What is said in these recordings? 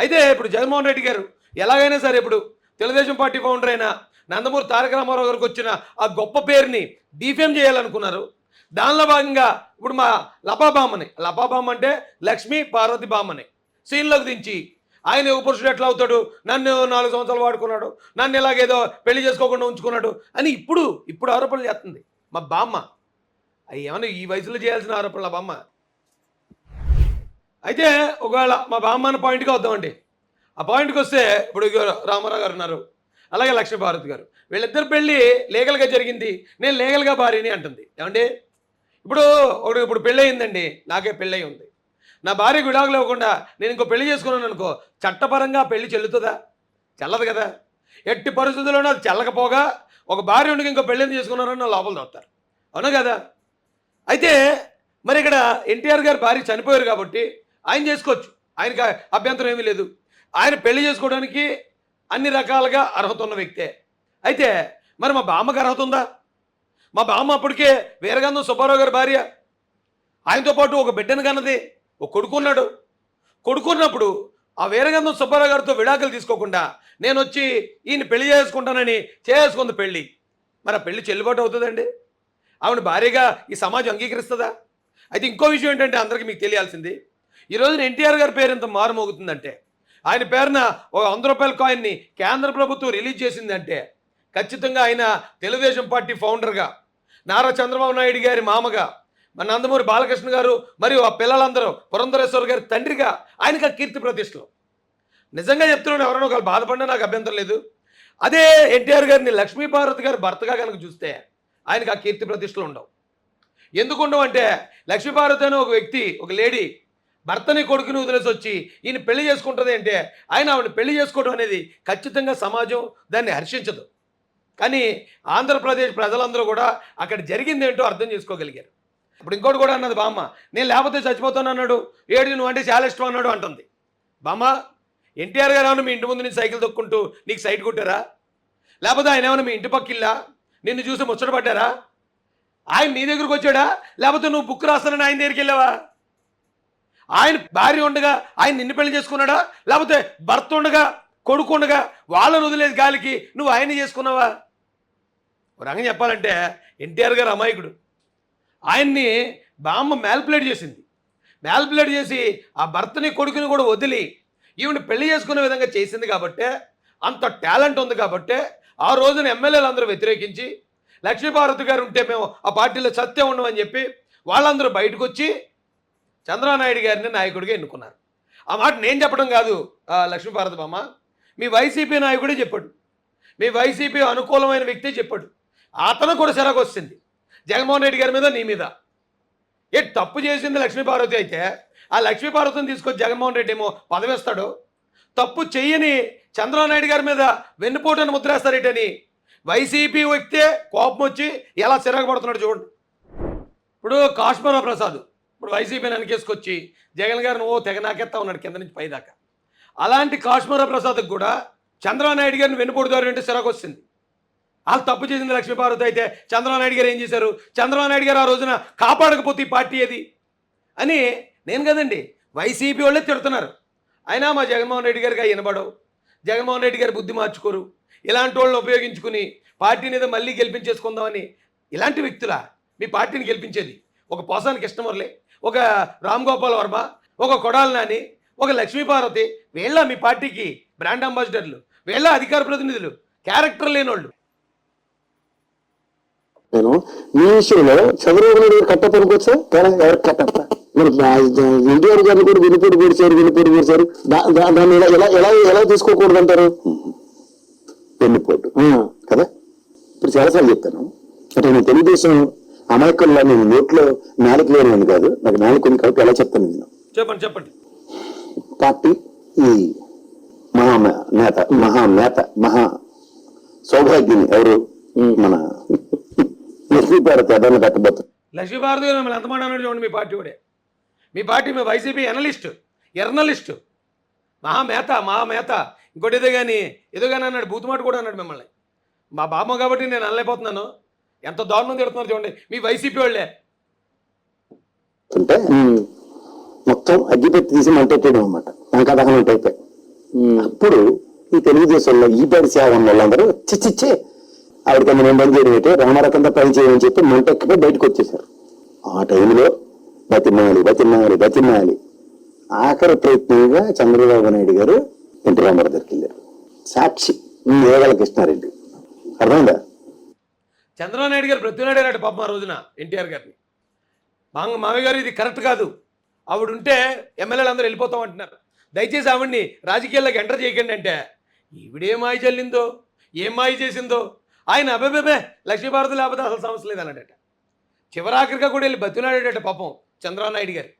అయితే ఇప్పుడు జగన్మోహన్ రెడ్డి గారు ఎలాగైనా సరే ఇప్పుడు తెలుగుదేశం పార్టీ ఫౌండర్ అయిన నందమూరి తారక రామారావు గారికి వచ్చిన ఆ గొప్ప పేరుని డిఫేమ్ చేయాలనుకున్నారు. దానిలో భాగంగా ఇప్పుడు మా లపాబామ్మని లపాబామ్మ అంటే లక్ష్మీ పార్వతి బామ్మని సీన్లోకి దించి ఆయన పురుషుడు ఎట్లా అవుతాడు? నన్ను నాలుగు సంవత్సరాలు వాడుకున్నాడు. నన్ను ఇలాగేదో పెళ్ళి చేసుకోకుండా ఉంచుకున్నాడు అని ఇప్పుడు ఇప్పుడు ఆరోపణలు చేస్తుంది మా బామ్మ. అవి ఏమైనా ఈ వయసులో చేయాల్సిన ఆరోపణలు బామ్మ? అయితే ఒకవేళ మా బామ్మన్న పాయింట్కి వద్దామండి ఆ పాయింట్కి వస్తే ఇప్పుడు రామారావు గారు ఉన్నారు. అలాగే లక్ష్మీభారత్ గారు. వీళ్ళిద్దరు పెళ్ళి లీగల్గా జరిగింది. నేను లీగల్గా భార్యని అంటుంది. ఏమండి? ఇప్పుడు ఒకటి ఇప్పుడు పెళ్ళి అయిందండి నాకే పెళ్ళి ఉంది. నా భార్య విడాకులు ఇవ్వకుండా నేను ఇంకో పెళ్ళి చేసుకున్నాను అనుకో చట్టపరంగా పెళ్ళి చెల్లుతుందా? చెల్లదు కదా. ఎట్టి పరిస్థితుల్లోనూ అది చెల్లకపోగా ఒక భార్య ఉండి ఇంకో పెళ్ళిని చేసుకున్నారని లోపల తోస్తారు. అవునా కదా? అయితే మరి ఇక్కడ ఎన్టీఆర్ గారు భార్య చనిపోయారు కాబట్టి ఆయన చేసుకోవచ్చు. ఆయనకి అభ్యంతరం ఏమీ లేదు. ఆయన పెళ్ళి చేసుకోవడానికి అన్ని రకాలుగా అర్హత ఉన్న వ్యక్తే. అయితే మరి మా బామ్మకి అర్హత ఉందా? మా బామ్మ అప్పటికే వీరగంధం సుబ్బారావు గారి భార్య. ఆయనతో పాటు ఒక బిడ్డను కన్నది ఒక కొడుకున్నాడు కొడుకున్నప్పుడు ఆ వీరగంధం సుబ్బారావు గారితో విడాకులు తీసుకోకుండా నేను వచ్చి ఈయన పెళ్ళి చేసుకుంటానని చేసుకుంది పెళ్ళి మరి ఆ పెళ్ళి చెల్లుబాటు అవుతుందండి? ఆవిడ భార్యగా ఈ సమాజం అంగీకరిస్తుందా? అయితే ఇంకో విషయం ఏంటంటే అందరికీ మీకు తెలియాల్సింది ఈ రోజున ఎన్టీఆర్ గారి పేరు ఎంత మారుమోగుతుందంటే ఆయన పేరున ఒక వంద రూపాయల కాయిన్ని కేంద్ర ప్రభుత్వం రిలీజ్ చేసిందంటే ఖచ్చితంగా ఆయన తెలుగుదేశం పార్టీ ఫౌండర్గా నారా చంద్రబాబు నాయుడు గారి మామగా మన నందమూరి బాలకృష్ణ గారు మరియు ఆ పిల్లలందరూ పురంధరేశ్వర గారి తండ్రిగా ఆయనకు ఆ కీర్తి ప్రతిష్టలు. నిజంగా చెప్తున్నాను ఎవరైనా ఒకళ్ళు బాధపడినా నాకు అభ్యంతరం లేదు. అదే ఎన్టీఆర్ గారిని లక్ష్మీపార్వతి గారి భర్తగా కనుక చూస్తే ఆయనకు ఆ కీర్తి ప్రతిష్టలు ఉండవు. ఎందుకు ఉండవు అంటే లక్ష్మీపార్వతి అనే ఒక వ్యక్తి ఒక లేడీ భర్తని కొడుకుని వదిలేసి వచ్చి ఈయన పెళ్ళి చేసుకుంటుంది అంటే ఆయన ఆవిడ పెళ్ళి చేసుకోవడం అనేది ఖచ్చితంగా సమాజం దాన్ని హర్షించదు. కానీ ఆంధ్రప్రదేశ్ ప్రజలందరూ కూడా అక్కడ జరిగింది ఏంటో అర్థం చేసుకోగలిగారు. ఇప్పుడు ఇంకోటి కూడా అన్నది బామ్మ నేను లేకపోతే చచ్చిపోతాను అన్నాడు. ఏడు నువ్వు అంటే చాలా ఇష్టం అన్నాడు అంటుంది. బామ్మ ఎన్టీఆర్ గారు ఏమైనా మీ ఇంటి ముందు నేను సైకిల్ తొక్కుంటూ నీకు సైట్ కొట్టారా? లేకపోతే ఆయన ఏమైనా మీ ఇంటి పక్కిల్లా? నిన్ను చూసి ముచ్చట పడ్డారా? ఆయన నీ దగ్గరకు వచ్చాడా? లేకపోతే నువ్వు బుక్ రాస్తానని ఆయన దగ్గరికి వెళ్ళావా? ఆయన భార్య ఉండగా ఆయన నిన్ను పెళ్ళి చేసుకున్నాడా? లేకపోతే భర్త ఉండగా కొడుకు ఉండగా వాళ్ళని వదిలేదు గాలికి నువ్వు ఆయన్ని చేసుకున్నావా? రంగం చెప్పాలంటే ఎన్టీఆర్ గారు అమాయకుడు. ఆయన్ని బామ్మ మ్యాల్పులేట్ చేసింది. మ్యాల్పులేట్ చేసి ఆ భర్తని కొడుకుని కూడా వదిలి ఈవిని పెళ్ళి చేసుకునే విధంగా చేసింది కాబట్టే అంత టాలెంట్ ఉంది కాబట్టే ఆ రోజున ఎమ్మెల్యేలు అందరూ వ్యతిరేకించి లక్ష్మీభారతి గారు ఉంటే మేము ఆ పార్టీలో సత్యం ఉండమని చెప్పి వాళ్ళందరూ బయటకు వచ్చి చంద్రనాయుడు గారిని నాయకుడిగా ఎన్నుకున్నారు. ఆ మాట నేను చెప్పడం కాదు ఆ, లక్ష్మీపార్వతి బామ్మ. మీ వైసీపీ నాయకుడే చెప్పాడు. మీ వైసీపీ అనుకూలమైన వ్యక్తి చెప్పాడు. అతను కూడా సిరాకు వచ్చింది జగన్మోహన్ రెడ్డి గారి మీద నీ మీద. ఏ తప్పు చేసింది లక్ష్మీపార్వతి అయితే ఆ లక్ష్మీపార్వతిని తీసుకొచ్చి జగన్మోహన్ రెడ్డి ఏమో పదవిస్తాడు? తప్పు చెయ్యని చంద్రబాబు నాయుడు గారి మీద వెన్నుపోటను ముద్రేస్తారేటని వైసీపీ వ్యక్తే కోపం వచ్చి ఎలా సిరగబడుతున్నాడు చూడండి. ఇప్పుడు కాశ్మీర ప్రసాద్. ఇప్పుడు వైసీపీని వెనకేసుకొచ్చి జగన్ గారు ఓ తెగ నాకెత్తా ఉన్నాడు కింద నుంచి పైదాకా. అలాంటి కాశ్మీర ప్రసాద్కి కూడా చంద్రబాబు గారిని వెన్నుపోటు దారి అంటే సిరాకు వచ్చింది వాళ్ళు తప్పు చేసింది లక్ష్మీపార్వతి అయితే చంద్రబాబు నాయుడు గారు ఏం చేశారు? చంద్రబాబు నాయుడు గారు ఆ రోజున కాపాడకపోతే ఈ పార్టీ ఏది? అని నేను కదండి వైసీపీ వాళ్ళే తిడుతున్నారు. అయినా మా జగన్మోహన్ రెడ్డి గారికి అవి వినబడవు జగన్మోహన్ రెడ్డి గారి బుద్ధి మార్చుకోరు. ఇలాంటి వాళ్ళని ఉపయోగించుకుని పార్టీని ఏదో మళ్ళీ గెలిపించేసుకుందామని ఇలాంటి వ్యక్తుల మీ పార్టీని గెలిపించేది? ఒక పోసానికి ఇష్టమర్లే ఒక రామ్ గోపాల్ వర్మ ఒక కొడాలి నాని ఒక లక్ష్మీపార్వతి వీళ్ళ మీ పార్టీకి బ్రాండ్ అంబాసిడర్లు వీళ్ళ అధికార ప్రతినిధులు క్యారెక్టర్ లేనోళ్ళు. నేను మీ విషయంలో చంద్రబాబు నాయుడు గారు కట్ట పనుకోవచ్చా ఎవరు కట్టప్ప? మరి ఎన్టీఆర్ గారిని కూడా వినిపోటు పొడిచారు వినిపోటు పొడిచారు. దాన్ని ఎలా ఎలా ఎలా తీసుకోకూడదు అంటారు వెన్నుపోటు కదా? ఇప్పుడు చాలాసార్లు చెప్తాను అంటే నేను తెలుగుదేశం అమాయకుల్లో నేను నోట్లో నాలుక లేనివాడిని కాదు నాకు నాలుగు ఉంది కాబట్టి ఎలా చెప్తాను నేను. చెప్పండి చెప్పండి. పార్టీ ఈ మహా నేత మహా నేత మహా సౌభాగ్యుని ఎవరు? మన లక్ష్మీపార్వతి అదాన్ని కట్టబోతుంది లక్ష్మీభారతి గారు మిమ్మల్ని ఎంతమంది అన్నాడు చూడండి మీ పార్టీ కూడా. మీ పార్టీ మీ వైసీపీ ఎనలిస్ట్ ఎర్నలిస్ట్. మహామేత మహామేత ఇంకోటి ఏదో కానీ ఏదో కానీ అన్నాడు బూతుమాట కూడా అన్నాడు మిమ్మల్ని. మా బామ్మ కాబట్టి నేను అనలేకపోతున్నాను. ఎంత దారుణం తిడుతున్నారు చూడండి. మీ వైసీపీ వాళ్ళే. అంటే మొత్తం అగ్గిపెట్టి తీసి మంటెట్టడం అనమాట లంకా దహనం టైపే. అప్పుడు ఈ తెలుగుదేశంలో ఈ పని సేవ ఉన్న వాళ్ళందరూ చిచ్చిచ్చే ఆవిడకి మనం పని చేయడం రామారకంత పని చేయమని చెప్పి మంటెక్కగా బయటకు వచ్చేసారు ఆ టైంలో బతిమాలి బతిమాలి బతిమాలి. ఆఖరి ప్రయత్నంగా చంద్రబాబు నాయుడు గారు ఎన్టీ రామారావు దగ్గరికి వెళ్ళారు. సాక్షి ఏగల కృష్ణారెడ్డి. అర్థమైందా? చంద్రబాబు నాయుడు గారు బ్రతినాడు అన్నాడు పాపం ఆ రోజున ఎన్టీఆర్ గారిని. మాంగ మామయ్య గారు ఇది కరెక్ట్ కాదు. ఆవిడ ఉంటే ఎమ్మెల్యేలు అందరూ వెళ్ళిపోతాం అంటున్నారు. దయచేసి ఆవిడ్ని రాజకీయాల్లోకి ఎంటర్ చేయకండి అంటే ఈవిడే మాయ చెల్లిందో ఏం మాయ చేసిందో ఆయన అబేబేబే లక్ష్మీభారతి లేకపోతే అసలు సమస్య లేదన్నాడట చివరాఖరిగా కూడా వెళ్ళి బతినాడేట పాపం చంద్రబాబు నాయుడు గారు.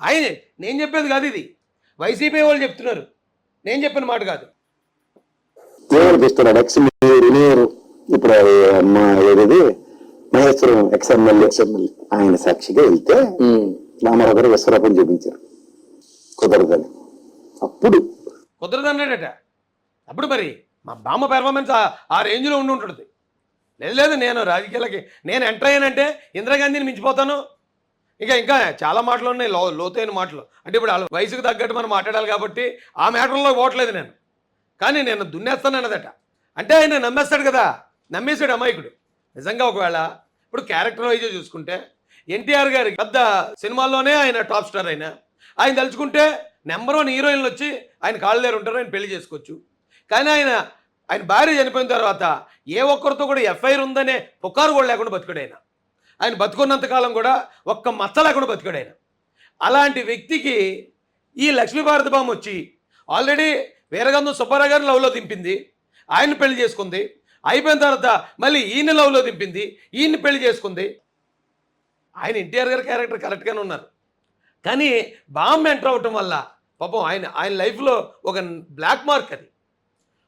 ఆయనే నేను చెప్పేది కాదు ఇది. వైసీపీ వాళ్ళు చెప్తున్నారు. నేను చెప్పిన మాట కాదు. ఇప్పుడు అది మా ఏది మహేశ్వరం ఎక్స్ ఎమ్మెల్యే ఆయన సాక్షిగా వెళ్తే రామారావు గారు విశ్వరూపం చూపించారు. కుదరదని. అప్పుడు కుదరదన్నాడట. అప్పుడు మరి మా బామ్మ పెర్ఫార్మెన్స్ ఆ- ఆ రేంజ్లో ఉండి ఉంటుంది లేదు లేదు నేను రాజకీయాలకి నేను ఎంటర్ అయ్యానంటే ఇందిరాగాంధీని మించిపోతాను. ఇంకా ఇంకా చాలా మాటలు ఉన్నాయి లో లోతైన మాటలు. అంటే ఇప్పుడు వాళ్ళ వయసుకు తగ్గట్టు మనం మాట్లాడాలి కాబట్టి ఆ మ్యాటర్లో పోవట్లేదు నేను. కానీ నేను దున్నేస్తాను అన్నదట అంటే ఆయన నమ్మేస్తాడు కదా. నమ్మేశాడు అమాయకుడు. నిజంగా ఒకవేళ ఇప్పుడు క్యారెక్టర్ వైజ్ చూసుకుంటే ఎన్టీఆర్ గారి పెద్ద సినిమాల్లోనే ఆయన టాప్ స్టార్ ఆయన ఆయన తలుచుకుంటే నెంబర్ వన్ హీరోయిన్లు వచ్చి ఆయన కాళ్ళు దగ్గర ఉంటారు ఆయన పెళ్ళి చేసుకోవచ్చు. కానీ ఆయన ఆయన భార్య చనిపోయిన తర్వాత ఏ ఒక్కరితో కూడా ఎఫ్ఐఆర్ ఉందనే పుకారు కూడా లేకుండా బతికాడు ఆయన. ఆయన బతుకున్నంతకాలం కూడా ఒక్క మచ్చ లేకుండా బతికాడు ఆయన. అలాంటి వ్యక్తికి ఈ లక్ష్మీభారతి బామ్మ వచ్చి ఆల్రెడీ వీరగంధం సుబ్బారావు గారిని లవ్లో దింపింది ఆయన పెళ్ళి చేసుకుంది అయిపోయిన తర్వాత మళ్ళీ ఈయన లవ్లో దింపింది ఈయన్ని పెళ్ళి చేసుకుంది. ఆయన ఎన్టీఆర్ గారి క్యారెక్టర్ కరెక్ట్గానే ఉన్నారు. కానీ బాంబు ఎంటర్ అవటం వల్ల పాపం ఆయన ఆయన లైఫ్లో ఒక బ్లాక్ మార్క్ అది.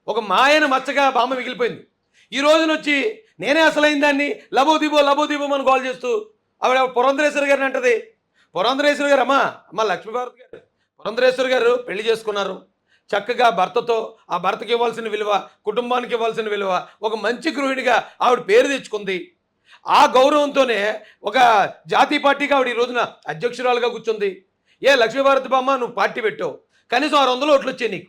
ఒక మాయన మచ్చగా బామ్మ మిగిలిపోయింది. ఈ రోజున వచ్చి నేనే అసలైన దాన్ని లబో దీబో లబో దిబో అని కాల్ చేస్తూ ఆవిడ పురంధరేశ్వరి గారిని అంటది. పురంధరేశ్వరి గారు అమ్మా అమ్మ లక్ష్మీభారతి గారు పురంధరేశ్వరి గారు పెళ్ళి చేసుకున్నారు. చక్కగా భర్తతో ఆ భర్తకి ఇవ్వాల్సిన విలువ కుటుంబానికి ఇవ్వాల్సిన విలువ ఒక మంచి గృహిణిగా ఆవిడ పేరు తెచ్చుకుంది. ఆ గౌరవంతోనే ఒక జాతీయ పార్టీకి ఆవిడ ఈ రోజున అధ్యక్షురాలుగా కూర్చుంది. ఏ లక్ష్మీభారతి బామ్మ నువ్వు పార్టీ పెట్టావు. కనీసం ఆరు వందల ఓట్లు వచ్చాయి నీకు.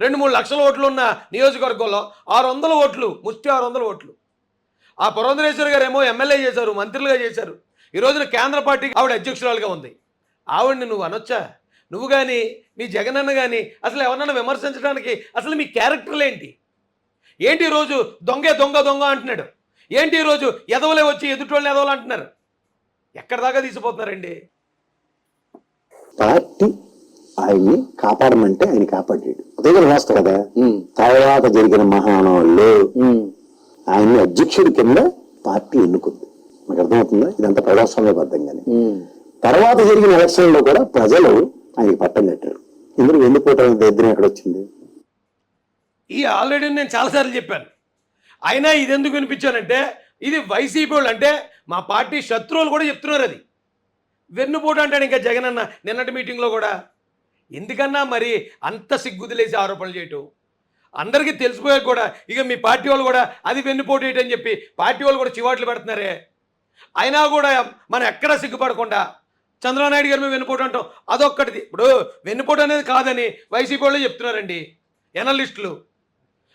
రెండు మూడు లక్షల ఓట్లు ఉన్న నియోజకవర్గంలో ఆరు వందల ఓట్లు ముష్టి ఆరు వందల ఓట్లు. ఆ పురంధరేశ్వరి గారు ఏమో ఎమ్మెల్యే చేశారు మంత్రులుగా చేశారు. ఈ రోజున కేంద్ర పార్టీకి ఆవిడ అధ్యక్షురాలుగా ఉంది. ఆవిడని నువ్వు అనొచ్చా? నువ్వు కానీ మీ జగనన్న కానీ అసలు ఎవరన్నా విమర్శించడానికి అసలు మీ క్యారెక్టర్లు ఏంటి? ఏంటి ఈరోజు దొంగే దొంగ దొంగ అంటున్నాడు? ఏంటి ఈరోజు ఎదవలే వచ్చి ఎదుటోళ్ళని ఎదవలు అంటున్నారు? ఎక్కడ దాకా తీసిపోతున్నారండి? పార్టీ ఆయన్ని కాపాడమంటే ఆయన కాపాడాడు. అదే కదా వాస్తవం కదా? తర్వాత జరిగిన మహానాళ్ళు ఆయన్ని అధ్యక్షుడి కింద పార్టీ ఎన్నుకుంది. నాకు అర్థమవుతుందా? ఇదంతా ప్రజాస్వామ్యబద్ధంగానే. తర్వాత జరిగిన ఎలక్షన్లో కూడా ప్రజలు ఆయనకి పట్టం కట్టారు. వెళ్ళిపోవటం దరిద్రం ఎక్కడ వచ్చింది ఈ ఆల్రెడీ నేను చాలాసార్లు చెప్పాను. అయినా ఇది ఎందుకు వినిపించానంటే ఇది వైసీపీ వాళ్ళు అంటే మా పార్టీ శత్రువులు కూడా చెప్తున్నారు అది. వెన్నుపోటు అంటాడు ఇంకా జగన్ అన్న నిన్నటి మీటింగ్లో కూడా. ఎందుకన్నా మరి అంత సిగ్గుదిలేసి ఆరోపణలు చేయటం? అందరికీ తెలిసిపోయాక కూడా ఇక మీ పార్టీ వాళ్ళు కూడా అది వెన్నుపోటు ఏంటని చెప్పి పార్టీ వాళ్ళు కూడా చివాట్లు పెడుతున్నారే. అయినా కూడా మనం ఎక్కడా సిగ్గుపడకుండా చంద్రబాబు గారి గారు మేము వెన్నుపోటు అంటాం. అదొక్కటిది. ఇప్పుడు వెన్నుపోటు అనేది కాదని వైసీపీ వాళ్ళు చెప్తున్నారండి. ఎనలిస్టులు.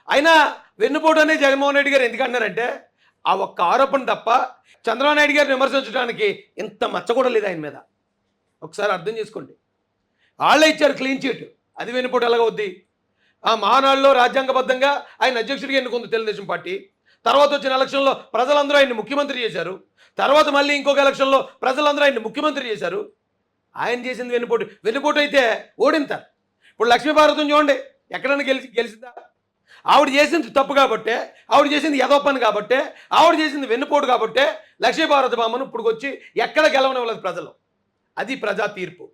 అయినా వెన్నుపోటు అనేది జగన్మోహన్ రెడ్డి గారు ఎందుకు అన్నారంటే ఆ ఒక్క ఆరోపణ తప్ప చంద్రబాబు నాయుడు గారిని విమర్శించడానికి ఇంత మచ్చ కూడా లేదు ఆయన మీద. ఒకసారి అర్థం చేసుకోండి. వాళ్ళే ఇచ్చారు క్లీన్ చీట్. అది వెన్నుపోటు ఎలాగ వద్ది ఆ మహానాడులో రాజ్యాంగబద్ధంగా ఆయన అధ్యక్షుడిగా ఎన్నుకుంది తెలుగుదేశం పార్టీ. తర్వాత వచ్చిన ఎలక్షన్లో ప్రజలందరూ ఆయన్ని ముఖ్యమంత్రి చేశారు. తర్వాత మళ్ళీ ఇంకొక ఎలక్షన్లో ప్రజలందరూ ఆయన్ని ముఖ్యమంత్రి చేశారు. ఆయన చేసింది వెన్నుపోటు. వెన్నుపోటు అయితే ఓడింతారు. ఇప్పుడు లక్ష్మీభారతం చూడండి ఎక్కడైనా గెలిచి గెలిచిందా? ఆవిడ చేసింది తప్పు కాబట్టే ఆవిడ చేసింది యదోపని కాబట్టే ఆవిడ చేసింది వెన్నుపోటు కాబట్టే లక్ష్మీభారత బామ్మను ఇప్పుడు వచ్చి ఎక్కడ గెలవనివ్వలేదు ప్రజలు. అది ప్రజా తీర్పు.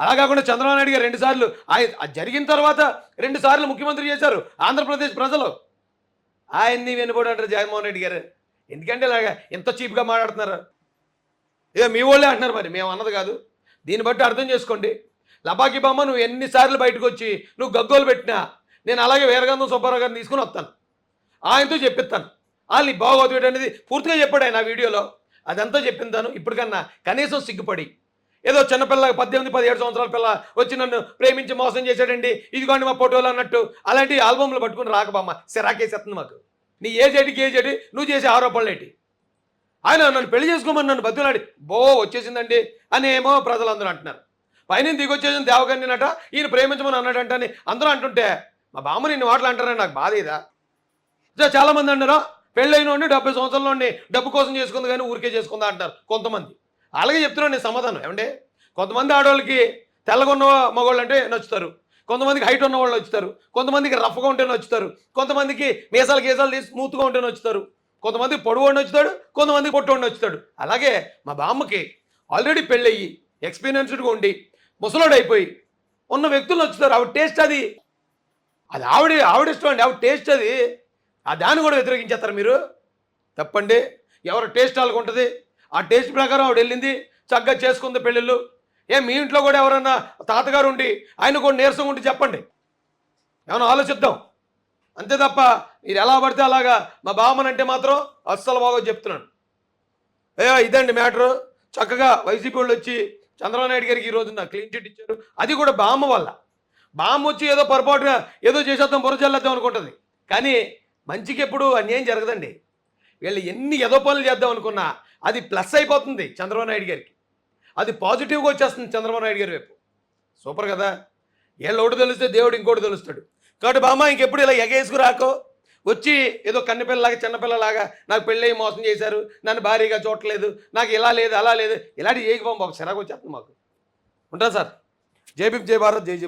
అలా కాకుండా చంద్రబాబు నాయుడు గారు రెండుసార్లు ఆయన అది జరిగిన తర్వాత రెండు సార్లు ముఖ్యమంత్రి చేశారు ఆంధ్రప్రదేశ్ ప్రజలు. ఆయన్ని వెన్నుపోటు అంటారు జగన్మోహన్ రెడ్డి గారు. ఎందుకంటే ఇలాగా ఎంత చీప్గా మాట్లాడుతున్నారు. ఇక మీ వాళ్ళే అంటున్నారు మరి మేము అన్నది కాదు. దీన్ని బట్టి అర్థం చేసుకోండి. లబాకి బామ్మ నువ్వు ఎన్నిసార్లు బయటకు వచ్చి నువ్వు గగ్గోలు పెట్టినా నేను అలాగే వీరగంధం సుబ్బారావు గారిని తీసుకుని వస్తాను. ఆయనతో చెప్పిస్తాను. వాళ్ళు ఈ బాగోదు అనేది పూర్తిగా చెప్పాడు ఆయన ఆ వీడియోలో. అదంతా చెప్పిందాను ఇప్పటికన్నా కనీసం సిగ్గుపడి. ఏదో చిన్నపిల్ల పద్దెనిమిది పదిహేడు సంవత్సరాల పిల్ల వచ్చి నన్ను ప్రేమించి మోసం చేశాడండి. ఇదిగోండి మా ఫోటోలు అన్నట్టు అలాంటి ఆల్బమ్లు పట్టుకుని రాకబామ్మ సిరాకేసేస్తుంది మాకు. నీ ఏ ఏటికి ఏ ఏటి? నువ్వు చేసే ఆరోపణలు ఏంటి? ఆయన నన్ను పెళ్ళి చేసుకోమని నన్ను బతులాడి బో వచ్చేసిందండి అని ఏమో ప్రజలందరూ అంటున్నారు. పైన దిగొచ్చేసిన దేవకన్యనట ఈయన ప్రేమించమని అన్నాడంట అని అందరూ అంటుంటే మా బామ్మ నిన్ను మాటలు అంటారని నాకు బాధ ఇదా? సో అంటారు పెళ్ళైన వాడిని డెబ్బై సంవత్సరాల నుండి డబ్బు కోసం చేసుకుంది కానీ ఊరికే చేసుకుందా అంటారు కొంతమంది. అలాగే చెప్తున్నాను నేను సమాధానం ఏమంటే కొంతమంది ఆడవాళ్ళకి తెల్లగా ఉన్న మగవాళ్ళు అంటే నచ్చుతారు. కొంతమందికి హైట్ ఉన్న వాళ్ళు వచ్చుతారు కొంతమందికి రఫ్గా ఉంటేనే వచ్చుతారు కొంతమందికి మీసాలు గీసాలు తీసి స్మూత్గా ఉంటేనే వచ్చుతారు. కొంతమంది పొడవు వచ్చుతాడు కొంతమంది పొట్టు వచ్చుతాడు. అలాగే మా బామ్మకి ఆల్రెడీ పెళ్ళయ్యి ఎక్స్పీరియన్స్డ్గా ఉండి ముసలోడు అయిపోయి ఉన్న వ్యక్తులు వచ్చుతారు. ఆవిడ టేస్ట్ అది. అది ఆవిడ ఆవిడ ఇష్టం అండి. ఆవిడ టేస్ట్ అది. ఆ దాన్ని కూడా వ్యతిరేకించేస్తారు మీరు. తప్పండి. ఎవరు టేస్ట్ వాళ్ళకు ఉంటుంది? ఆ టేస్ట్ ప్రకారం ఆవిడ వెళ్ళింది. చక్కగా చేసుకుంది పెళ్ళిళ్ళు. ఏ మీ ఇంట్లో కూడా ఎవరన్నా తాతగారు ఉండి ఆయన కూడా నీరసంగా ఉండి చెప్పండి. ఏమైనా ఆలోచిద్దాం. అంతే తప్ప మీరు ఎలా పడితే అలాగా మా బామ్మనంటే మాత్రం అస్సలు బాగో చెప్తున్నాను. ఏ ఇదండి మ్యాటరు. చక్కగా వైసీపీ వాళ్ళు వచ్చి చంద్రబాబు నాయుడు గారికి ఈరోజు నాకు క్లీన్ చిట్ ఇచ్చారు. అది కూడా బామ్మ వల్ల. బామ్మ వచ్చి ఏదో పొరపాటుగా ఏదో చేసేద్దాం బుర్ర చల్లేద్దాం అనుకుంటుంది. కానీ మంచికి ఎప్పుడు అన్యాయం జరగదండి. వీళ్ళు ఎన్ని ఏదో పనులు చేద్దాం అనుకున్నా అది ప్లస్ అయిపోతుంది చంద్రబాబు నాయుడు గారికి. అది పాజిటివ్గా వచ్చేస్తుంది చంద్రబాబు నాయుడు గారి వైపు. సూపర్ కదా? వీళ్ళు ఒకటి తెలిస్తే దేవుడు ఇంకోటి తెలుస్తాడు. కాబట్టి బామ్మ ఇంకెప్పుడు ఇలా ఎగేసుకు రాకో. వచ్చి ఏదో కన్నెపిల్లలాగా చిన్నపిల్లలాగా నాకు పెళ్ళి మోసం చేశారు నన్ను భారీగా చూడట్లేదు నాకు ఇలా లేదు అలా లేదు ఇలాంటి చేయకపోం బాబు చిరాకు వచ్చేస్తుంది మాకు. ఉంటాను సార్. జై భీమ్ జై భారత్ జై జై